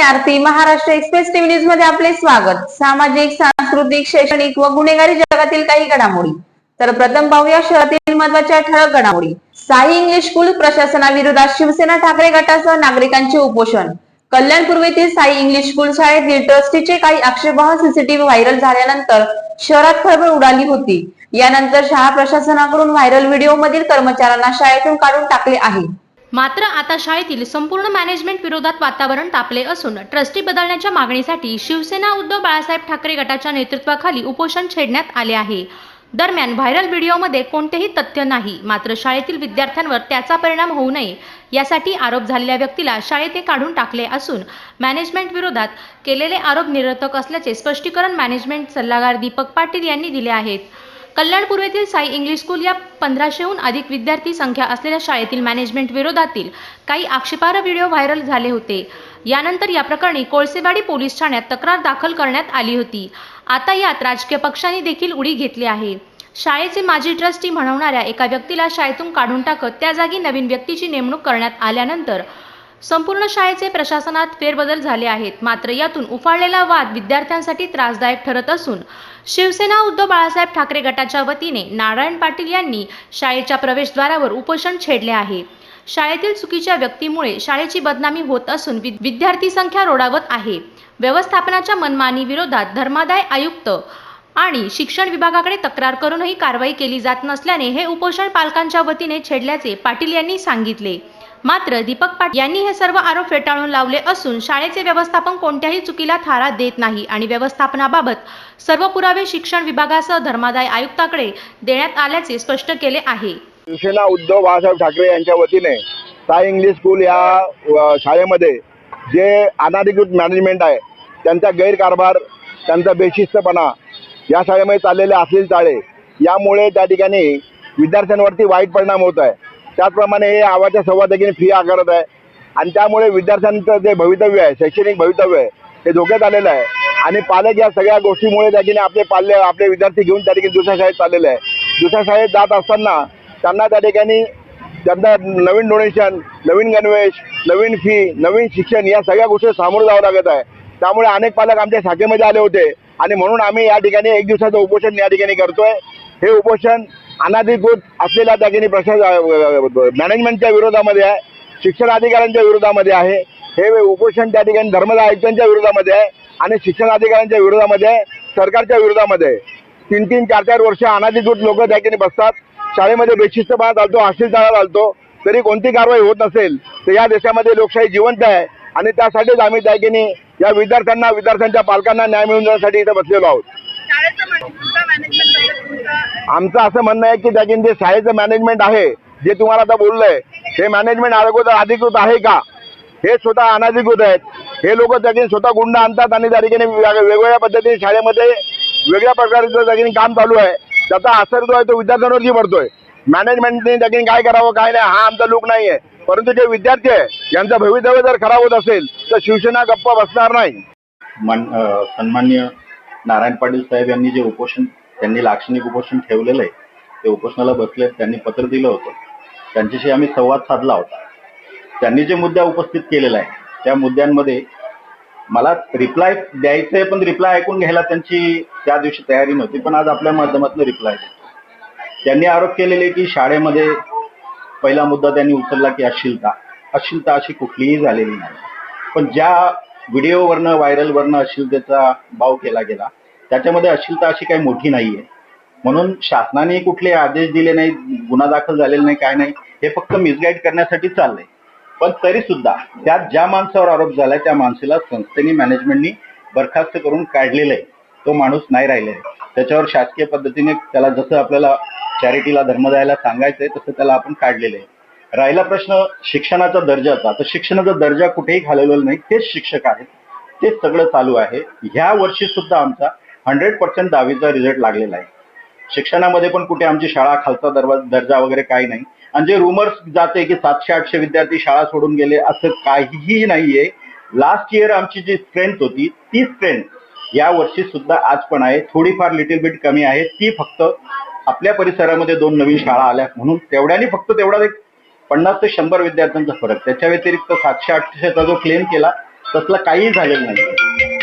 मी Aarti. Maharashtra express TV न्यूजमध्ये आपले स्वागत. सामाजिक सांस्कृतिक शैक्षणिक व गुन्हेगारी जगातील काही घडामोडी. तर प्रथम पाहूया शहरातील महत्त्वाच्या ठळक घडामोडी. साई इंग्लिश स्कूल प्रशासनाविरोधात शिवसेना ठाकरे गटासह नागरिकांचे उपोषण. कल्याण पूर्वेतील साई इंग्लिश स्कूल शाळेतील ट्रस्टीचे काही आक्षेपार्ह सीसीटीव्ही व्हायरल झाल्यानंतर शहरात खळबळ उडाली होती. यानंतर शाळा प्रशासनाकडून व्हायरल व्हिडिओ मधील कर्मचाऱ्यांना शाळेतून काढून टाकले आहे. मात्र आता शाळेतील संपूर्ण मॅनेजमेंट विरोधात वातावरण तापले असून ट्रस्टी बदलण्याच्या मागणीसाठी शिवसेना उद्धव बाळासाहेब ठाकरे गटाच्या नेतृत्वाखाली उपोषण छेडण्यात आले आहे. दरम्यान व्हायरल व्हिडिओमध्ये कोणतेही तथ्य नाही मात्र शाळेतील विद्यार्थ्यांवर त्याचा परिणाम होऊ नये यासाठी आरोप झालेल्या व्यक्तीला शाळेत काढून टाकले असून मॅनेजमेंट विरोधात केलेले आरोप निरर्थक असल्याचे स्पष्टीकरण मॅनेजमेंट सल्लागार दीपक पाटील यांनी दिले आहेत. कल्याण पूर्वेतील साई इंग्लिश स्कूल या पंधराशेहून अधिक विद्यार्थी संख्या असलेल्या शाळेतील मॅनेजमेंट विरोधातील काही आक्षेपार्ह व्हिडिओ व्हायरल झाले होते. यानंतर या प्रकरणी कोळसेवाडी पोलीस ठाण्यात तक्रार दाखल करण्यात आली होती. आता यात राजकीय पक्षांनी देखील उडी घेतली आहे. शाळेचे माजी ट्रस्टी म्हणवणाऱ्या एका व्यक्तीला शाळेतून काढून टाकत त्या जागी नवीन व्यक्तीची नेमणूक करण्यात आल्यानंतर संपूर्ण शाळेचे प्रशासनात फेरबदल झाले आहेत. मात्र यातून उफाळलेला वाद विद्यार्थ्यांसाठी त्रासदायक ठरत असून शिवसेना उद्धव बाळासाहेब ठाकरे गटाच्या वतीने नारायण पाटील यांनी शाळेच्या प्रवेशद्वारावर उपोषण छेडले आहे. शाळेतील चुकीच्या व्यक्तीमुळे शाळेची बदनामी होत असून वि- विद्यार्थी संख्या रोडावत आहे. व्यवस्थापनाच्या मनमानी विरोधात धर्मादाय आयुक्त आणि शिक्षण विभागाकडे तक्रार करूनही कारवाई केली जात नसल्याने हे उपोषण पालकांच्या वतीने छेडल्याचे पाटील यांनी सांगितले. मात्र दीपक पाटील यांनी हे सर्व आरोप फेटाळून लावले असून शाळेचे व्यवस्थापन कोणत्याही चुकीला थारा देत नाही आणि व्यवस्थापनाबाबत सर्व पुरावे शिक्षण विभागासह धर्मादाय आयुक्ताकडे देण्यात आल्याचे स्पष्ट केले आहे. शिवसेना उद्धव बाळासाहेब ठाकरे यांच्या वतीने साय इंग्लिश स्कूल या शाळेमध्ये जे अनाधिकृत मॅनेजमेंट आहे त्यांचा गैरकारभार त्यांचा बेशिस्तपणा या शाळेमध्ये चाललेले असलेले चाळे यामुळे त्या ठिकाणी विद्यार्थ्यांवरती वाईट परिणाम होत आहे. त्याचप्रमाणे हे आवाच्या संवादकीने फी आकारत आहे. आणि त्यामुळे विद्यार्थ्यांचं जे भवितव्य आहे शैक्षणिक भवितव्य आहे हे धोक्यात आलेलं आहे. आणि पालक या सगळ्या गोष्टीमुळे त्या आपले पाल्य आपले विद्यार्थी घेऊन त्या ठिकाणी दुसऱ्या शाळेत चाललेले आहे दुसऱ्या शाळेत जात असताना त्यांना त्या ठिकाणी त्यांना नवीन डोनेशन नवीन गणवेश नवीन फी नवीन शिक्षण या सगळ्या गोष्टी सामोरं जावं लागत आहे. त्यामुळे अनेक पालक आमच्या शाखेमध्ये आले होते. आणि म्हणून आम्ही या ठिकाणी एक दिवसाचं उपोषण या ठिकाणी करतोय. हे उपोषण अनाधिकृत असलेल्या त्या ठिकाणी मॅनेजमेंटच्या विरोधामध्ये आहे शिक्षण अधिकाऱ्यांच्या विरोधामध्ये आहे. हे उपोषण त्या ठिकाणी धर्मदाय आयुक्तांच्या विरोधामध्ये आहे आणि शिक्षण अधिकाऱ्यांच्या विरोधामध्ये आहे सरकारच्या विरोधामध्ये आहे. तीन तीन चार चार वर्ष अनाधिकृत लोक त्या ठिकाणी बसतात. शाळेमध्ये बेशिस्तपणा चालतो अश्लीलपणा चालतो तरी कोणती कारवाई होत नसेल तर या देशामध्ये लोकशाही जिवंत आहे आणि त्यासाठीच आम्ही त्या ठिकाणी या विद्यार्थ्यांना विद्यार्थ्यांच्या पालकांना न्याय मिळवून देण्यासाठी इथं बसलेलो आहोत. आमचं असं म्हणणं आहे की त्या जे शाळेचं मॅनेजमेंट आहे जे तुम्हाला आता बोललंय हे मॅनेजमेंट अगोदर अधिकृत आहे का? हे स्वतः अनाधिकृत आहेत. हे लोक त्या स्वतः गुंड आणतात आणि त्या ठिकाणी वेगवेगळ्या पद्धतीने शाळेमध्ये वेगळ्या प्रकारचं त्या काम चालू आहे. त्याचा असर जो आहे तो विद्यार्थ्यांवरती पडतोय. मॅनेजमेंटने त्या काय करावं काय नाही हा आमचा लूक नाही आहे परंतु जे विद्यार्थी आहे यांचं भवितव्य जर खराब होत असेल तर शिवसेना गप्प बसणार नाही. सन्मान्य नारायण पाटील साहेब यांनी जे उपोषण त्यांनी लाक्षणिक उपोषण ठेवलेलं आहे. ते उपोषणाला बसले त्यांनी पत्र दिलं होतं. त्यांच्याशी आम्ही संवाद साधला होता. त्यांनी जे मुद्दा उपस्थित केलेला आहे त्या मुद्द्यांमध्ये मला रिप्लाय द्यायचं आहे पण रिप्लाय ऐकून घ्यायला त्यांची त्या दिवशी तयारी नव्हती पण आज आपल्या माध्यमातून रिप्लाय त्यांनी आरोप केलेले की शाळेमध्ये पहिला मुद्दा त्यांनी उचलला की अश्लीलता. अश्लीलता अशी कुठलीही झालेली नाही. पण ज्या व्हिडिओवरनं व्हायरलवरनं अश्लीलतेचा भाव केला गेला त्याच्यामध्ये अश्लीलता अशी काही मोठी नाहीये. म्हणून शासनाने कुठले आदेश दिले नाही गुन्हा दाखल झालेला नाही काय नाही हे फक्त मिसगाईड करण्यासाठी चाललंय. पण तरी सुद्धा त्यात ज्या माणसावर आरोप झालाय त्या माणसाला संस्थेने मॅनेजमेंटनी बरखास्त करून काढलेलं आहे. तो माणूस नाही राहिलेला आहे. त्याच्यावर शासकीय पद्धतीने त्याला जसं आपल्याला चॅरिटीला धर्म द्यायला सांगायचंय तसं त्याला आपण काढलेलं आहे. राहिला प्रश्न शिक्षणाचा दर्जाचा तर शिक्षणाचा दर्जा कुठेही घालवलेला नाही. तेच शिक्षक आहेत. तेच सगळं चालू आहे. ह्या वर्षी सुद्धा आमचा हंड्रेड पर्सेंट दहावीचा रिझल्ट लागलेला आहे. शिक्षणामध्ये पण कुठे आमची शाळा खालचा दरवा दर्जा वगैरे काही नाही. आणि जे रुमर्स जाते की सातशे आठशे विद्यार्थी शाळा सोडून गेले असं काहीही नाहीये. लास्ट इयर आमची जी स्ट्रेंथ होती ती स्ट्रेंथ या वर्षी सुद्धा आज पण आहे. थोडीफार लिटिल बिट कमी आहे. ती फक्त आपल्या परिसरामध्ये दोन नवीन शाळा आल्या म्हणून तेवढ्याने फक्त तेवढा एक पन्नास ते शंभर विद्यार्थ्यांचा फरक. त्याच्या व्यतिरिक्त सातशे आठशेचा जो क्लेम केला तसला काहीही झालेलं नाही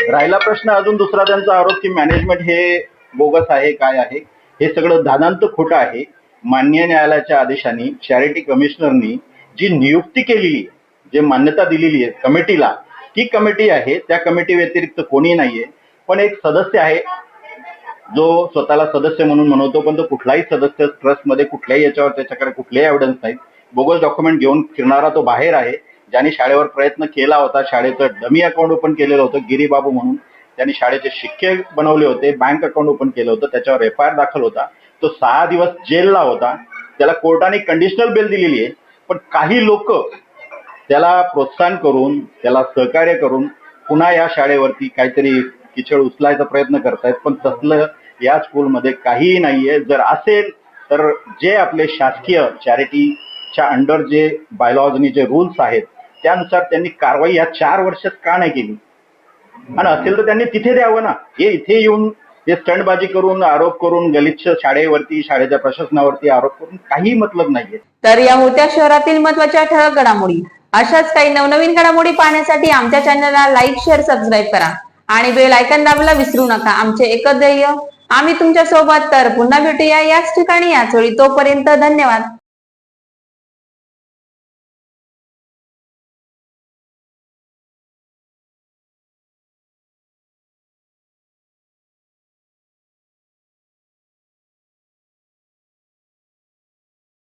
राहिला प्रश्न अजून दुसरा त्यांचा आरोप की मॅनेजमेंट हे बोगस आहे काय आहे? हे सगळं दादांत खोटं आहे. मान्य न्यायालयाच्या आदेशाने चॅरिटी कमिशनरनी जी नियुक्ती केलेली आहे जे मान्यता दिलेली आहे कमिटीला ती कमिटी आहे. त्या कमिटी व्यतिरिक्त कोणी नाहीये. पण एक सदस्य आहे. जो स्वतःला सदस्य म्हणून म्हणवतो पण तो कुठलाही सदस्य ट्रस्टमध्ये कुठल्याही याच्यावर त्याच्याकडे कुठलेही एव्हिडन्स नाहीत. बोगस डॉक्युमेंट घेऊन फिरणारा तो बाहेर आहे. ज्यांनी शाळेवर प्रयत्न केला होता शाळेचं डमी अकाउंट ओपन केलेलं होतं गिरीबाबू म्हणून. त्यांनी शाळेचे शिक्के बनवले होते बँक अकाउंट ओपन केलं होतं त्याच्यावर एफ आय आर दाखल होता. तो सहा दिवस जेलला होता. त्याला कोर्टाने कंडिशनल बेल दिलेली आहे. पण काही लोक त्याला प्रोत्साहन करून त्याला सहकार्य करून पुन्हा या शाळेवरती काहीतरी किचड उचलायचा प्रयत्न करतायत पण तसलं या स्कूलमध्ये काहीही नाहीये. जर असेल तर जे आपले शासकीय चॅरिटीच्या अंडर जे बायलॉजनी जे रूल्स आहेत त्यानुसार त्यांनी कारवाई या चार वर्षात का नाही केली? आणि असेल तर त्यांनी तिथे द्यावं ना. हे इथे येऊन हे स्टंटबाजी करून आरोप करून गलिच्छ शाळेवरती शाळेच्या प्रशासनावरती आरोप करून काही मतलब नाहीये. तर या होत्या शहरातील महत्त्वाच्या ठळक घडामोडी. अशाच काही नवनवीन घडामोडी पाहण्यासाठी आमच्या चॅनलला लाईक शेअर सबस्क्राईब करा. आणि बेल आयकन दाबायला विसरू नका. आमचे एकच ध्येय आम्ही तुमच्यासोबत तर पुन्हा भेटूया याच ठिकाणी याच वेळी तोपर्यंत धन्यवाद.